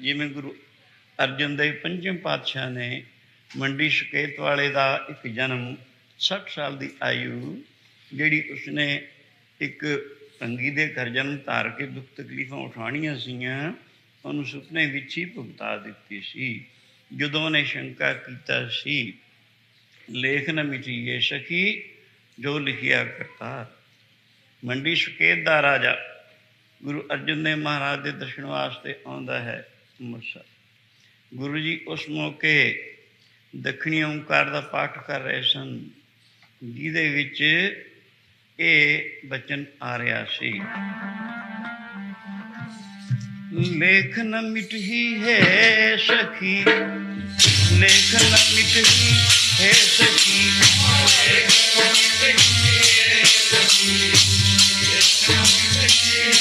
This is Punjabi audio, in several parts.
ਜਿਵੇਂ ਗੁਰੂ ਅਰਜਨ ਦੇਵ ਪੰਜਮ ਪਾਤਸ਼ਾਹ ਨੇ ਮੰਡੀ ਸ਼ਕੇਤ ਵਾਲੇ ਦਾ ਇੱਕ ਜਨਮ 60 ਸਾਲ ਦੀ ਆਯੂ ਜਿਹੜੀ ਉਸਨੇ ਇੱਕ ਤੰਗੀ ਦੇ ਘਰ ਜਨਮ ਧਾਰ ਕੇ ਦੁੱਖ ਤਕਲੀਫਾਂ ਉਠਾਉਣੀਆਂ ਸੀਆਂ ਉਹਨੂੰ ਸੁਪਨੇ ਵਿੱਚ ਹੀ ਭੁਗਤਾ ਦਿੱਤੀ ਸੀ। ਜਦੋਂ ਉਹਨੇ ਸ਼ੰਕਾ ਕੀਤਾ ਸੀ ਲੇਖ ਨ ਮਿਟੀਏ ਸਖੀ ਜੋ ਲਿਖਿਆ ਕਰਤਾ, ਮੰਡੀ ਸ਼ਕੇਤ ਦਾ ਰਾਜਾ ਗੁਰੂ ਅਰਜਨ ਦੇਵ ਮਹਾਰਾਜ ਦੇ ਦਰਸ਼ਨ ਵਾਸਤੇ ਆਉਂਦਾ ਹੈ। ਅੰਮ੍ਰਿਤਸਰ ਗੁਰੂ ਜੀ ਉਸ ਮੌਕੇ ਦੱਖਣੀ ਓੰਕਾਰ ਦਾ ਪਾਠ ਕਰ ਰਹੇ ਸਨ, ਜਿਹਦੇ ਵਿੱਚ ਇਹ ਬਚਨ ਆ ਰਿਹਾ ਸੀ। ਲੇਖ ਨ ਮਿਟਹੀ ਹੈ ਸਖੀ ਲੇਖ ਨ ਮਿਟਹੀ ਹੈ ਸਖੀ ਲੇਖ ਨ ਮਿਟਹੀ ਹੈ ਸਖੀ ਲੇਖ ਨ ਮਿਟਹੀ ਹੈ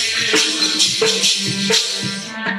ਸਖੀ।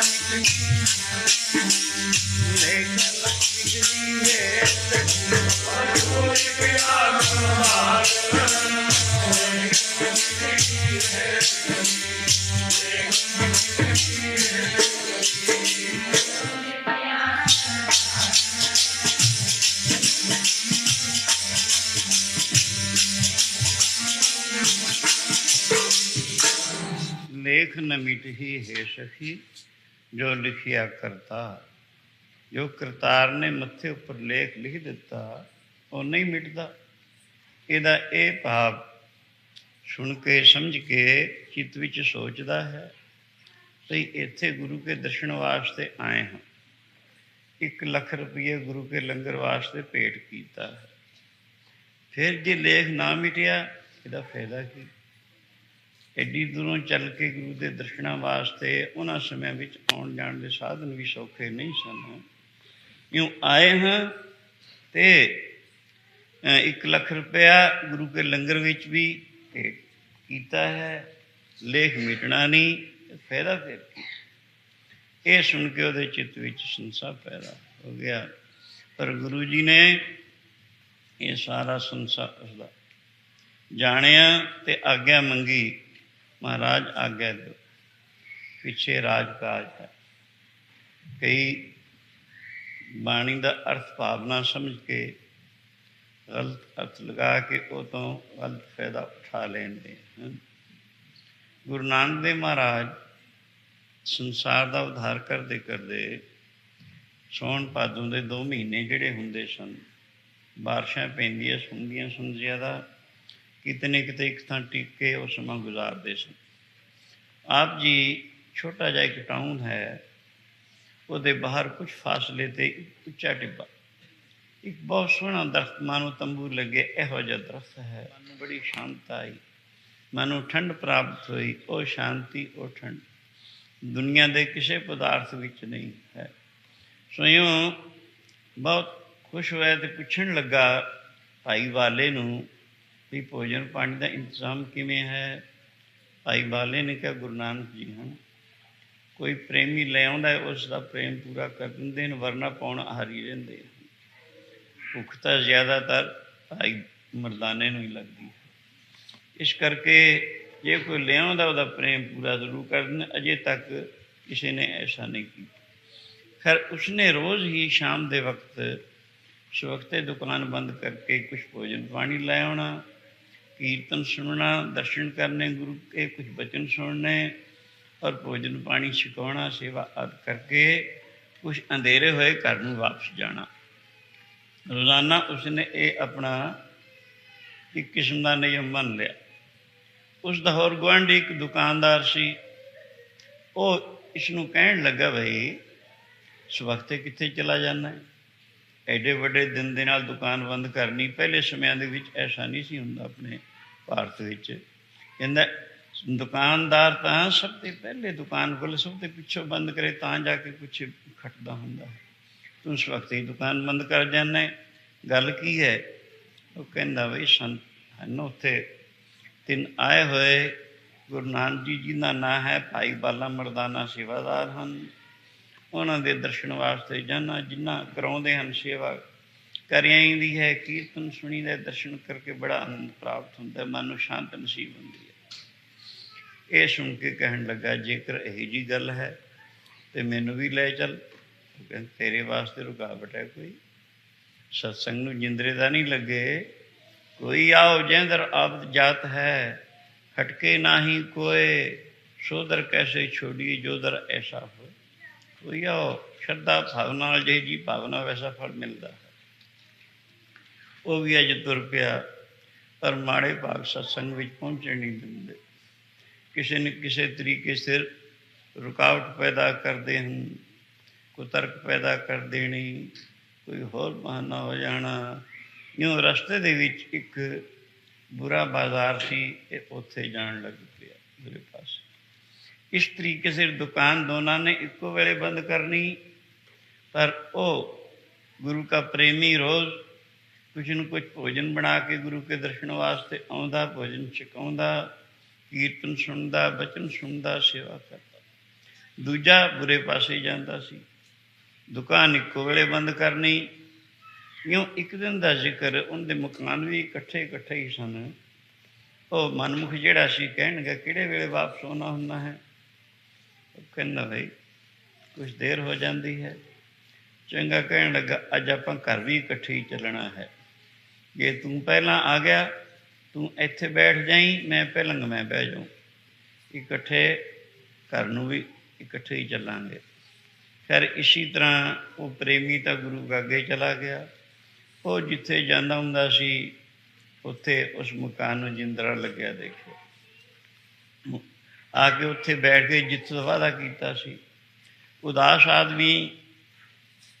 ਗੁਰਦਾਰ ਲੇਖ ਨ ਮਿਟਹੀ ਲੇਖ ਨ ਜੋ ਲਿਖਿਆ ਕਰਤਾ, ਜੋ ਕਰਤਾਰ ਨੇ ਮੱਥੇ ਉੱਪਰ ਲੇਖ ਲਿਖ ਦਿੱਤਾ, ਉਹ ਨਹੀਂ ਮਿਟਦਾ। ਇਹਦਾ ਇਹ ਭਾਵ ਸੁਣ ਕੇ, ਸਮਝ ਕੇ, ਚਿੱਤ ਵਿੱਚ ਸੋਚਦਾ ਹੈ ਤੇ ਇੱਥੇ ਗੁਰੂ ਕੇ ਦਰਸ਼ਨ ਵਾਸਤੇ ਆਏ ਹਾਂ। 1 ਲੱਖ ਰੁਪਏ ਗੁਰੂ ਕੇ ਲੰਗਰ ਵਾਸਤੇ ਭੇਟ ਕੀਤਾ ਹੈ। ਫਿਰ ਜੇ ਲੇਖ ਨਾ ਮਿਟਿਆ, ਇਹਦਾ ਫਾਇਦਾ ਕੀ? ਐਡੀ ਦੂਰੋਂ ਚੱਲ ਕੇ ਗੁਰੂ ਦੇ ਦਰਸ਼ਨਾਂ ਵਾਸਤੇ ਉਹਨਾਂ ਸਮਿਆਂ ਵਿੱਚ ਆਉਣ ਜਾਣ ਦੇ ਸਾਧਨ ਵੀ ਸੌਖੇ ਨਹੀਂ ਸਨ। ਇਉਂ ਆਏ ਹਾਂ ਤੇ 1 ਲੱਖ ਰੁਪਇਆ ਗੁਰੂ ਕੇ ਲੰਗਰ ਵਿੱਚ ਵੀ ਕੀਤਾ ਹੈ। ਲੇਖ ਮਿਟਣਾ ਨਹੀਂ ਫਾਇਦਾ ਫਿਰ ਕੀ? ਇਹ ਸੁਣ ਕੇ ਉਹਦੇ ਚਿੱਤ ਵਿੱਚ ਸੰਸਾ ਪੈਦਾ ਹੋ ਗਿਆ। ਪਰ ਗੁਰੂ ਜੀ ਨੇ ਇਹ ਸਾਰਾ ਸੰਸਾਰ ਉਸਦਾ ਜਾਣਿਆ ਤੇ ਆਗਿਆ ਮੰਗੀ। ਮਹਾਰਾਜ ਆਗਿਆ ਦਿਓ। ਪਿੱਛੇ ਰਾਜ ਕਾਜ ਹੈ। ਕਈ ਬਾਣੀ ਦਾ ਅਰਥ ਭਾਵਨਾ ਸਮਝ ਕੇ ਗਲਤ ਅਰਥ ਲਗਾ ਕੇ ਉਹ ਤੋਂ ਗਲਤ ਫਾਇਦਾ ਉਠਾ ਲੈਂਦੇ ਹਨ। ਗੁਰੂ ਨਾਨਕ ਦੇਵ ਮਹਾਰਾਜ ਸੰਸਾਰ ਦਾ ਉਧਾਰ ਕਰਦੇ ਕਰਦੇ ਸੌਣ ਭਾਦੋਂ ਦੇ 2 ਮਹੀਨੇ ਜਿਹੜੇ ਹੁੰਦੇ ਸਨ, ਬਾਰਿਸ਼ਾਂ ਪੈਂਦੀਆਂ ਹੁੰਦੀਆਂ ਸਨ ਜ਼ਿਆਦਾ ਕਿਤੇ ਨਾ ਕਿਤੇ ਇੱਕ ਥਾਂ ਟਿਕ ਕੇ ਉਹ ਸਮਾਂ ਗੁਜ਼ਾਰਦੇ ਸਨ। ਆਪ ਜੀ ਛੋਟਾ ਜਿਹਾ ਇੱਕ ਟਾਊਨ ਹੈ, ਉਹਦੇ ਬਾਹਰ ਕੁਝ ਫਾਸਲੇ ਤੇ ਉੱਚਾ ਟਿੱਬਾ, ਇੱਕ ਬਹੁਤ ਸੋਹਣਾ ਦਰਖਤ, ਮਾਨੋ ਤੰਬੂ ਲੱਗੇ, ਇਹੋ ਜਿਹਾ ਦਰਖਤ ਹੈ। ਮੈਨੂੰ ਬੜੀ ਸ਼ਾਂਤ ਆਈ, ਮਨ ਨੂੰ ਠੰਡ ਪ੍ਰਾਪਤ ਹੋਈ, ਉਹ ਸ਼ਾਂਤੀ, ਉਹ ਠੰਡ। ਦੁਨੀਆ ਦੇ ਕਿਸੇ ਪਦਾਰਥ ਵਿੱਚ ਨਹੀਂ ਹੈ। ਸੋ ਬਹੁਤ ਖੁਸ਼ ਹੋਇਆ ਤੇ ਪੁੱਛਣ ਲੱਗਾ, ਭਾਈ ਵਾਲੇ ਨੂੰ ਵੀ ਭੋਜਨ ਪਾਣੀ ਦਾ ਇੰਤਜ਼ਾਮ ਕਿਵੇਂ ਹੈ? ਭਾਈ ਬਾਲੇ ਨੇ ਕਿਹਾ, ਗੁਰੂ ਨਾਨਕ ਜੀ ਹਨ, ਕੋਈ ਪ੍ਰੇਮੀ ਲੈ ਆਉਂਦਾ ਉਸ ਦਾ ਪ੍ਰੇਮ ਪੂਰਾ ਕਰ ਦਿੰਦੇ ਨੇ ਵਰਨਾ ਪਾਉਣ ਹਾਰੀ ਰਹਿੰਦੇ ਹਨ। ਭੁੱਖ ਤਾਂ ਜ਼ਿਆਦਾਤਰ ਭਾਈ ਮਰਦਾਨੇ ਨੂੰ ਹੀ ਲੱਗਦੀ ਹੈ। ਇਸ ਕਰਕੇ ਜੇ ਕੋਈ ਲਿਆਉਂਦਾ ਉਹਦਾ ਪ੍ਰੇਮ ਪੂਰਾ ਜ਼ਰੂਰ ਕਰ ਦਿੰਦੇ ਅਜੇ ਤੱਕ ਕਿਸੇ ਨੇ ਐਸਾ ਨਹੀਂ ਕੀਤਾ। ਖੈਰ, ਉਸਨੇ ਰੋਜ਼ ਹੀ ਸ਼ਾਮ ਦੇ ਵਕਤ, ਸਵਖਤੇ ਦੁਕਾਨ ਬੰਦ ਕਰਕੇ ਕੁਝ ਭੋਜਨ ਪਾਣੀ ਲੈ ਆਉਣਾ ਕੀਰਤਨ ਸੁਣਨਾ, ਦਰਸ਼ਨ ਕਰਨੇ, ਗੁਰੂ ਕੇ ਕੁਝ ਬਚਨ ਸੁਣਨੇ ਔਰ ਭੋਜਨ ਪਾਣੀ ਛਕਾਉਣਾ, ਸੇਵਾ ਆਦਿ ਕਰਕੇ ਕੁਝ ਅੰਧੇਰੇ ਹੋਏ ਘਰ ਨੂੰ ਵਾਪਸ ਜਾਣਾ। ਰੋਜ਼ਾਨਾ ਉਸਨੇ ਇਹ ਆਪਣਾ ਇੱਕ ਕਿਸਮ ਦਾ ਨਿਯਮ ਮੰਨ ਲਿਆ। ਉਸ ਦਾ ਹੋਰ ਗੁਆਂਢੀ ਇੱਕ ਦੁਕਾਨਦਾਰ ਸੀ। ਉਹ ਇਸ ਨੂੰ ਕਹਿਣ ਲੱਗਾ, ਭਈ ਸਵਖਤੇ ਕਿੱਥੇ ਚਲਾ ਜਾਂਦਾ ਹੈ? ਐਡੇ ਵੱਡੇ ਦਿਨ ਦੇ ਨਾਲ ਦੁਕਾਨ ਬੰਦ ਕਰਨੀ, ਪਹਿਲੇ ਸਮਿਆਂ ਦੇ ਵਿੱਚ ਐਸਾ ਨਹੀਂ ਸੀ ਹੁੰਦਾ ਆਪਣੇ ਭਾਰਤ ਵਿੱਚ। ਕਹਿੰਦਾ, ਦੁਕਾਨਦਾਰ ਤਾਂ ਸਭ ਤੋਂ ਪਹਿਲੇ ਦੁਕਾਨ ਕੋਲ ਸਭ ਤੋਂ ਪਿੱਛੋਂ ਬੰਦ ਕਰੇ, ਤਾਂ ਜਾ ਕੇ ਕੁਛ ਖਟਦਾ ਹੁੰਦਾ। ਹੈ ਤੂੰ ਉਸ ਵਕਤ ਹੀ ਦੁਕਾਨ ਬੰਦ ਕਰ ਜਾਂਦਾ। ਗੱਲ ਕੀ ਹੈ? ਉਹ ਕਹਿੰਦਾ, ਬਈ ਸੰਤ ਹਨ ਉੱਥੇ। ਤਿੰਨ ਆਏ ਹੋਏ, ਗੁਰੂ ਨਾਨਕ ਜੀ ਜੀ ਦਾ ਨਾਂ ਹੈ ਭਾਈ ਬਾਲਾ ਮਰਦਾਨਾ ਸੇਵਾਦਾਰ ਹਨ। ਉਹਨਾਂ ਦੇ ਦਰਸ਼ਨ ਵਾਸਤੇ ਜਾਣਾ ਜਿੰਨਾ ਕਰਾਉਂਦੇ ਹਨ ਸੇਵਾ ਕਰਿਆਂ ਦੀ ਹੈ, ਕੀਰਤਨ ਸੁਣੀ ਦਾ, ਦਰਸ਼ਨ ਕਰਕੇ ਬੜਾ ਆਨੰਦ ਪ੍ਰਾਪਤ ਹੁੰਦਾ, ਮਨ ਨੂੰ ਸ਼ਾਂਤ ਨਸੀਬ ਹੁੰਦੀ ਹੈ। ਇਹ ਸੁਣ ਕੇ ਕਹਿਣ ਲੱਗਾ, ਜੇਕਰ ਇਹੀ ਜੀ ਗੱਲ ਹੈ, ਤੇ ਮੈਨੂੰ ਵੀ ਲੈ ਚੱਲ। ਤੇਰੇ ਵਾਸਤੇ ਰੁਕਾਵਟ ਹੈ ਕੋਈ। ਸਤਸੰਗ ਨੂੰ ਜਿੰਦਰੇ ਦਾ ਨਹੀਂ ਲੱਗੇ। ਕੋਈ ਆਓ, ਜੈਂਦਰ ਆਬਦ ਜਾਤ ਹੈ। ਹਟਕੇ ਨਾਹੀ ਕੋਏ, ਸੋਦਰ ਕੈਸੇ ਛੋੜੀਏ ਜੋਦਰ ਐਸਾ ਹੋਏ। ਕੋਈ ਆਓ, ਸ਼ਰਧਾ, ਭਾਵਨਾ ਨਾਲ ਜੇ ਜੀ ਭਾਵਨਾ, ਵੈਸਾ ਫਲ ਮਿਲਦਾ। ਉਹ ਵੀ ਅਜ ਤੁਰ ਪਿਆ, ਪਰ ਮਾੜੇ ਭਾਗ ਸਤਸੰਗ ਵਿੱਚ ਪਹੁੰਚਣ ਨਹੀਂ ਦਿੰਦੇ। ਕਿਸੇ ਨੇ ਕਿਸੇ ਤਰੀਕੇ ਸਿਰ ਰੁਕਾਵਟ ਪੈਦਾ ਕਰਦੇ ਹਨ, ਕੋਈ ਤਰਕ ਪੈਦਾ ਕਰ ਦੇਣੀ ਕੋਈ ਹੋਰ ਬਹਾਨਾ ਹੋ ਜਾਣਾ। ਇਉਂ ਰਸਤੇ ਦੇ ਵਿੱਚ ਇੱਕ ਬੁਰਾ ਬਾਜ਼ਾਰ ਸੀ, ਇਹ ਉੱਥੇ ਜਾਣ ਲੱਗ ਪਿਆ ਮੇਰੇ ਪਾਸ। ਇਸ ਤਰੀਕੇ ਸਿਰ ਦੁਕਾਨ ਦੋਨਾਂ ਨੇ ਇੱਕੋ ਵੇਲੇ ਬੰਦ ਕਰਨੀ, ਪਰ ਉਹ ਗੁਰੂ ਦਾ ਪ੍ਰੇਮੀ ਰੋਜ਼ ਕੁਝ ਨੂੰ ਕੁਝ ਭੋਜਨ ਬਣਾ ਕੇ ਗੁਰੂ ਕੇ ਦਰਸ਼ਨ ਵਾਸਤੇ ਆਉਂਦਾ, ਭੋਜਨ ਛਕਾਉਂਦਾ, ਕੀਰਤਨ ਸੁਣਦਾ, ਬਚਨ ਸੁਣਦਾ, ਸੇਵਾ ਕਰਦਾ। ਦੂਜਾ ਬੁਰੇ ਪਾਸੇ ਜਾਂਦਾ ਸੀ। ਦੁਕਾਨ ਇੱਕੋ ਵੇਲੇ ਬੰਦ ਕਰਨੀ। ਇਉਂ ਇੱਕ ਦਿਨ ਦਾ ਜ਼ਿਕਰ, ਉਹਦੇ ਮਕਾਨ ਵੀ ਇਕੱਠੇ ਇਕੱਠੇ ਹੀ ਸਨ। ਉਹ ਮਨਮੁਖ ਜਿਹੜਾ ਸੀ ਕਹਿਣਗਾ, ਕਿਹੜੇ ਵੇਲੇ ਵਾਪਸ ਆਉਣਾ ਹੁੰਦਾ ਹੈ? ਉਹ ਕਹਿੰਦਾ, ਬਈ ਕੁਝ ਦੇਰ ਹੋ ਜਾਂਦੀ ਹੈ। ਚੰਗਾ ਕਹਿਣ ਲੱਗਾ, ਅੱਜ ਆਪਾਂ ਘਰ ਵੀ ਇਕੱਠੇ ਹੀ ਚੱਲਣਾ ਹੈ। ਜੇ ਤੂੰ ਪਹਿਲਾਂ ਆ ਗਿਆ, ਤੂੰ ਇੱਥੇ ਬੈਠ ਜਾਈ, ਮੈਂ ਪਹਿਲਾਂ ਮੈਂ ਬਹਿ ਜਾਉਂ ਇਕੱਠੇ ਘਰ ਨੂੰ ਵੀ ਇਕੱਠੇ ਹੀ ਚੱਲਾਂਗੇ। ਫਿਰ ਇਸੀ ਤਰ੍ਹਾਂ ਉਹ ਪ੍ਰੇਮੀ ਤਾਂ ਗੁਰੂ ਗਾਗੇ ਚਲਾ ਗਿਆ। ਉਹ ਜਿੱਥੇ ਜਾਂਦਾ ਹੁੰਦਾ ਸੀ, ਉੱਥੇ ਉਸ ਮਕਾਨ ਨੂੰ ਜਿੰਦਰਾ ਲੱਗਿਆ ਦੇਖਿਆ। ਆ ਕੇ ਉੱਥੇ ਬੈਠ ਕੇ ਜਿੱਥੇ ਦਾ ਵਾਅਦਾ ਕੀਤਾ ਸੀ। ਉਦਾਸ ਆਦਮੀ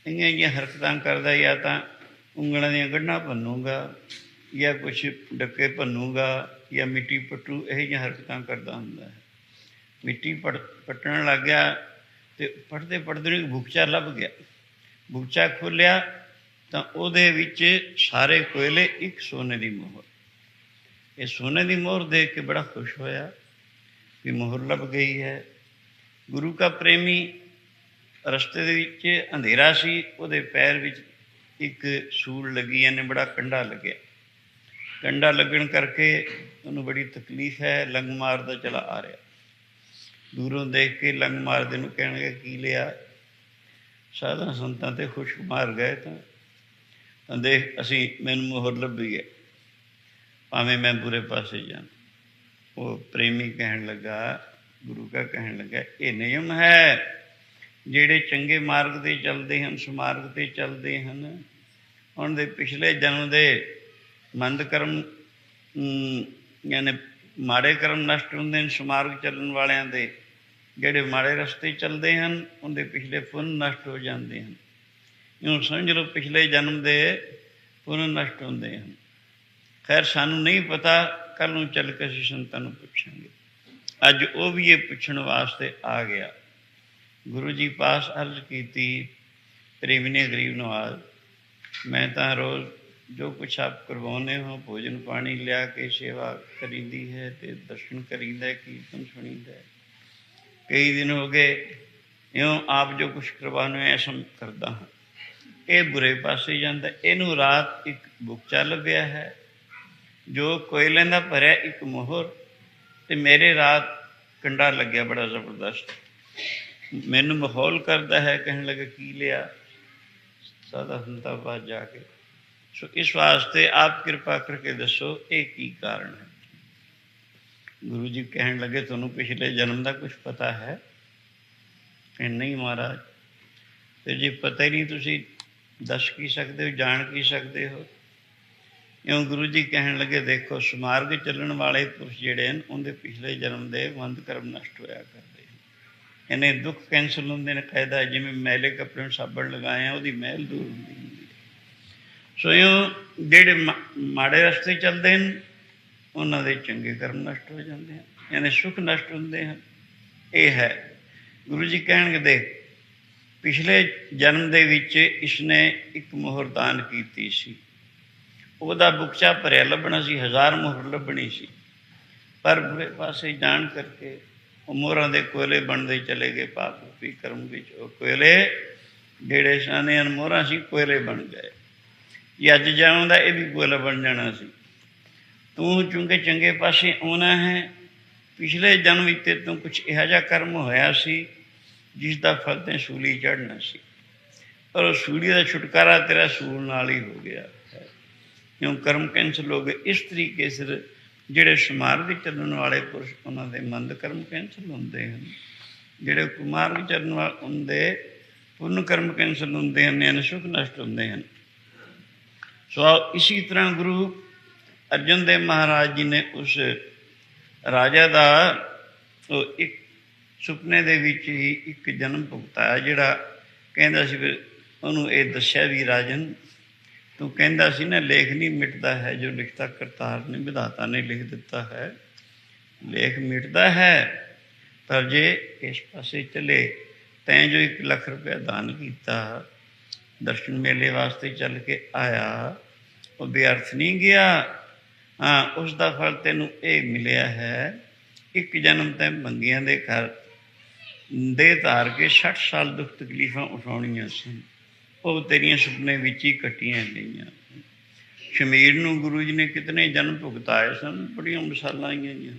ਇੰਨੀਆਂ ਜਿਹੀਆਂ ਹਰਕਤਾਂ ਕਰਦਾ ਜਾਂ ਤਾਂ ਉਂਗਲਾਂ ਦੀਆਂ ਗੱਢਾਂ ਭੰਨੂਗਾ ਜਾਂ ਕੁਛ ਡੱਕੇ ਭੰਨੂਗਾ ਜਾਂ ਮਿੱਟੀ ਪੱਟੂ, ਇਹ ਜਿਹੀਆਂ ਹਰਕਤਾਂ ਕਰਦਾ ਹੁੰਦਾ ਹੈ। ਮਿੱਟੀ ਪੜ, ਪੱਟਣ ਲੱਗ ਗਿਆ ਤੇ ਪੜਦੇ ਪੜਦੇ ਨੂੰ ਬੁਕਚਾ ਲੱਭ ਗਿਆ। ਬੁਕਚਾ ਖੋਲਿਆ ਤਾਂ ਉਹਦੇ ਵਿੱਚ ਸਾਰੇ ਕੋਇਲੇ ਇੱਕ ਸੋਨੇ ਦੀ ਮੋਹਰ। ਇਹ ਸੋਨੇ ਦੀ ਮੋਹਰ ਦੇਖ ਕੇ ਬੜਾ ਖੁਸ਼ ਹੋਇਆ ਕਿ ਮੋਹਰ ਲੱਭ ਗਈ ਹੈ। ਗੁਰੂ ਦਾ ਪ੍ਰੇਮੀ ਰਸਤੇ ਦੇ ਵਿੱਚ ਅੰਧੇਰਾ ਸੀ, ਉਹਦੇ ਪੈਰ ਵਿੱਚ ਇੱਕ ਸੂਲ ਲੱਗੀ ਇਹਨੇ ਬੜਾ ਕੰਡਾ ਲੱਗਿਆ। ਕੰਡਾ ਲੱਗਣ ਕਰਕੇ ਉਹਨੂੰ ਬੜੀ ਤਕਲੀਫ ਹੈ ਲੰਗ ਮਾਰਦਾ ਚਲਾ ਆ ਰਿਹਾ। ਦੂਰੋਂ ਦੇਖ ਕੇ ਲੰਗ ਮਾਰਦੇ ਨੂੰ ਕਹਿਣਗੇ, ਕੀ ਲਿਆ? ਸਾਧਨ ਸੰਤਾਂ ਤੇ ਖੁਸ਼ਕ ਮਾਰ ਗਏ ਤਾਂ। ਤਾਂ ਦੇਖ, ਅਸੀਂ, ਮੈਨੂੰ ਮੋਹਰ ਲੱਭੀ ਹੈ। ਭਾਵੇਂ ਮੈਂ ਬੁਰੇ ਪਾਸੇ ਜਾਂ ਉਹ ਪ੍ਰੇਮੀ ਕਹਿਣ ਲੱਗਾ, ਗੁਰੂ ਕਾ ਕਹਿਣ ਲੱਗਾ, ਇਹ ਨਿਯਮ ਹੈ, ਜਿਹੜੇ ਚੰਗੇ ਮਾਰਗ ਤੇ ਚੱਲਦੇ ਹਨ, ਸਮਾਰਗ ਤੇ ਚੱਲਦੇ ਹਨ ਉਹਨਾਂ ਦੇ ਪਿਛਲੇ ਜਨਮ ਦੇ ਮੰਦ ਕਰਮ ਯਾਨੀ ਮਾੜੇ ਕਰਮ ਨਸ਼ਟ ਹੁੰਦੇ ਨੇ ਸਮਾਰਗ ਚੱਲਣ ਵਾਲਿਆਂ ਦੇ। ਜਿਹੜੇ ਮਾੜੇ ਰਸਤੇ ਚੱਲਦੇ ਹਨ, ਉਹਦੇ ਪਿਛਲੇ ਪੁੰਨ ਨਸ਼ਟ ਹੋ ਜਾਂਦੇ ਹਨ। ਇਹਨੂੰ ਸਮਝ ਲਓ, ਪਿਛਲੇ ਜਨਮ ਦੇ ਪੁੰਨ ਨਸ਼ਟ ਹੁੰਦੇ ਹਨ। ਖੈਰ, ਸਾਨੂੰ ਨਹੀਂ ਪਤਾ ਕੱਲ ਨੂੰ ਚੱਲ ਕੇ ਅਸੀਂ ਸੰਤਾਂ ਨੂੰ ਪੁੱਛਾਂਗੇ। ਅੱਜ ਉਹ ਵੀ ਇਹ ਪੁੱਛਣ ਵਾਸਤੇ ਆ ਗਿਆ। ਗੁਰੂ ਜੀ ਪਾਸ ਅਰਜ਼ ਕੀਤੀ, ਪ੍ਰੇਮੀ ਨੇ ਗਰੀਬ ਨਵਾਜ਼ ਮੈਂ ਤਾਂ ਰੋਜ਼ ਜੋ ਕੁਛ ਆਪ ਕਰਵਾਉਂਦੇ ਹੋ, ਭੋਜਨ ਪਾਣੀ ਲਿਆ ਕੇ ਸੇਵਾ ਕਰੀਦੀ ਹੈ ਤੇ ਦਰਸ਼ਨ ਕਰੀਦਾ ਕੀਰਤਨ ਸੁਣੀਦਾ ਕਈ ਦਿਨ ਹੋ ਗਏ, ਇਉਂ ਆਪ ਜੋ ਕੁਛ ਕਰਵਾਉਣੇ ਹੋ, ਐਸਾ ਕਰਦਾ ਹਾਂ। ਇਹ ਬੁਰੇ ਪਾਸੇ ਜਾਂਦਾ, ਇਹਨੂੰ ਰਾਤ ਇੱਕ ਬੁਕਚਾ ਲੱਭਿਆ ਹੈ, ਜੋ ਕੋਇਲੇ ਦਾ ਭਰਿਆ ਇੱਕ ਮੋਹਰ ਤੇ ਮੇਰੇ ਰਾਤ ਕੰਡਾ ਲੱਗਿਆ ਬੜਾ ਜ਼ਬਰਦਸਤ। ਮੈਨੂੰ ਮਾਹੌਲ ਕਰਦਾ ਹੈ, ਕਹਿਣ ਲੱਗਾ, ਕੀ ਲਿਆ? ਸਾਦਾ ਹੰਦਾਬਾਦ ਜਾ ਕੇ। ਸੋ ਇਸ ਵਾਸਤੇ ਆਪ ਕਿਰਪਾ ਕਰਕੇ ਦੱਸੋ, ਇਹ ਕੀ ਕਾਰਨ ਹੈ? ਗੁਰੂ ਜੀ ਕਹਿਣ ਲੱਗੇ, ਤੁਹਾਨੂੰ ਪਿਛਲੇ ਜਨਮ ਦਾ ਕੁਝ ਪਤਾ ਹੈ? ਕਿ ਨਹੀਂ ਮਹਾਰਾਜ। ਤੇ ਜੇ ਪਤਾ ਹੀ ਨਹੀਂ, ਤੁਸੀਂ ਦੱਸ ਕੀ ਸਕਦੇ ਹੋ, ਜਾਣ ਕੀ ਸਕਦੇ ਹੋ? ਇਉਂ ਗੁਰੂ ਜੀ ਕਹਿਣ ਲੱਗੇ, ਦੇਖੋ, ਸਮਾਰਗ ਚੱਲਣ ਵਾਲੇ ਪੁਰਸ਼ ਜਿਹੜੇ ਹਨ, ਉਹਦੇ ਪਿਛਲੇ ਜਨਮ ਦੇ ਮੰਦ ਕਰਮ ਨਸ਼ਟ ਹੋਇਆ ਕਰਦੇ ਇਹਨੇ ਦੁੱਖ ਕੈਂਸਲ ਹੁੰਦੇ ਨੇ ਕਾਇਦਾ ਜਿਵੇਂ ਮੈਲੇ ਕੱਪੜੇ ਨੂੰ ਸਾਬਣ ਲਗਾਏ ਆ, ਉਹਦੀ ਮਹਿਲ ਦੂਰ ਹੁੰਦੀ ਹੁੰਦੀ ਹੈ। ਸੋ ਇਉਂ ਜਿਹੜੇ ਮਾ- ਮਾੜੇ ਰਸਤੇ ਚੱਲਦੇ ਨੇ ਉਹਨਾਂ ਦੇ ਚੰਗੇ ਕਰਮ ਨਸ਼ਟ ਹੋ ਜਾਂਦੇ ਹਨ, ਯਾਨੀ ਸੁਖ ਨਸ਼ਟ ਹੁੰਦੇ ਹਨ। ਇਹ ਹੈ। ਗੁਰੂ ਜੀ ਕਹਿਣਗੇ ਦੇ ਪਿਛਲੇ ਜਨਮ ਦੇ ਵਿੱਚ ਇਸਨੇ ਇੱਕ ਮੋਹਰ ਦਾਨ ਕੀਤੀ ਸੀ। ਉਹਦਾ ਬੁਕਚਾ ਭਰਿਆ ਲੱਭਣਾ ਸੀ, ਹਜ਼ਾਰ ਮੋਹਰ ਲੱਭਣੀ ਸੀ। ਪਰ ਬੁਰੇ ਪਾਸੇ ਜਾਣ ਕਰਕੇ ਉਹ ਮੋਹਰਾਂ ਦੇ ਕੋਇਲੇ ਬਣਦੇ ਚਲੇ ਗਏ, ਪਾਪ ਰੂਪੀ ਕਰਮ ਵਿੱਚ ਉਹ ਕੋਇਲੇ ਜਿਹੜੇ ਸਾਨੇ ਮੋਹਰਾਂ ਸੀ, ਕੋਇਲੇ ਬਣ ਗਏ। ਇਹ ਅੱਜ ਜਾਉਂਦਾ ਇਹ ਵੀ ਕੋਇਲਾ ਬਣ ਜਾਣਾ ਸੀ। ਤੂੰ ਚੁੰਗੇ ਚੰਗੇ ਪਾਸੇ ਆਉਣਾ ਹੈ। ਪਿਛਲੇ ਜਨਮ ਵਿੱਚ ਤੇ ਤੂੰ ਕੁਝ ਇਹੋ ਜਿਹਾ ਕਰਮ ਹੋਇਆ ਸੀ, ਜਿਸ ਦਾ ਫਲ ਤੇ ਸੂਲੀ ਚੜਨਾ ਸੀ। ਪਰ ਉਹ ਸੂਲੀ ਦਾ ਛੁਟਕਾਰਾ ਤੇਰਾ ਸੂਲ ਨਾਲ ਹੀ ਹੋ ਗਿਆ ਹੈ। ਕਿਉਂ ਕਰਮ ਕੈਂਸਲ ਹੋ ਗਏ? ਇਸ ਤਰੀਕੇ ਸਿਰ ਜਿਹੜੇ ਸਮਾਰ ਵਿੱਚ ਚੱਲਣ ਵਾਲੇ ਪੁਰਸ਼, ਉਹਨਾਂ ਦੇ ਮੰਦ ਕਰਮ ਕੈਂਸਲ ਹੁੰਦੇ ਹਨ। ਜਿਹੜੇ ਕੁਮਾਰ ਵਿੱਚ ਚੱਲਣ ਵਾਲੇ ਹੁੰਦੇ ਪੁੰਨ ਕਰਮ ਕੈਂਸਲ ਹੁੰਦੇ ਹਨ, ਯਾਨੀ ਸੁਖ ਨਸ਼ਟ ਹੁੰਦੇ ਹਨ। ਸੋ ਇਸੇ ਤਰ੍ਹਾਂ ਗੁਰੂ ਅਰਜਨ ਦੇਵ ਮਹਾਰਾਜ ਜੀ ਨੇ ਉਸ ਰਾਜਾ ਦਾ, ਉਹ ਇੱਕ ਸੁਪਨੇ ਦੇ ਵਿੱਚ ਹੀ ਇੱਕ ਜਨਮ ਭੁਗਤਾਇਆ, ਜਿਹੜਾ ਕਹਿੰਦਾ ਸੀ ਵੀ ਉਹਨੂੰ ਇਹ ਦੱਸਿਆ ਵੀ ਰਾਜਨ ਤੂੰ ਕਹਿੰਦਾ ਸੀ ਨਾ, ਲੇਖ ਨਹੀਂ ਮਿਟਦਾ ਹੈ, ਜੋ ਲਿਖਤਾ ਕਰਤਾਰ ਨੇ, ਵਿਧਾਤਾ ਨੇ ਲਿਖ ਦਿੱਤਾ ਹੈ। ਲੇਖ ਮਿਟਦਾ ਹੈ, ਪਰ ਜੇ ਇਸ ਪਾਸੇ ਚਲੇ, ਤੈਂ ਜੋ 1 ਲੱਖ ਰੁਪਏ ਦਾਨ ਕੀਤਾ, ਦਰਸ਼ਨ ਮੇਲੇ ਵਾਸਤੇ ਚੱਲ ਕੇ ਆਇਆ, ਉਹ ਬੇਅਰਥ ਨਹੀਂ ਗਿਆ। ਹਾਂ, ਉਸ ਦਾ ਫਲ ਤੈਨੂੰ ਇਹ ਮਿਲਿਆ ਹੈ, ਇੱਕ ਜਨਮ ਤੈਂ ਮੰਗੀਆਂ ਦੇ ਘਰ ਦੇ ਧਾਰ ਕੇ 60 ਸਾਲ ਦੁੱਖ ਤਕਲੀਫਾਂ ਉਠਾਉਣੀਆਂ ਸਨ। ਉਹ ਤੇਰੀਆਂ ਸੁਪਨੇ ਵਿੱਚ ਹੀ ਕੱਟੀਆਂ ਗਈਆਂ। ਸ਼ਮੀਰ ਨੂੰ ਗੁਰੂ ਜੀ ਨੇ ਕਿਤਨੇ ਜਨਮ ਭੁਗਤਾਏ ਸਨ, ਬੜੀਆਂ ਮਿਸਾਲਾਂ ਆਈਆਂ ਜੀ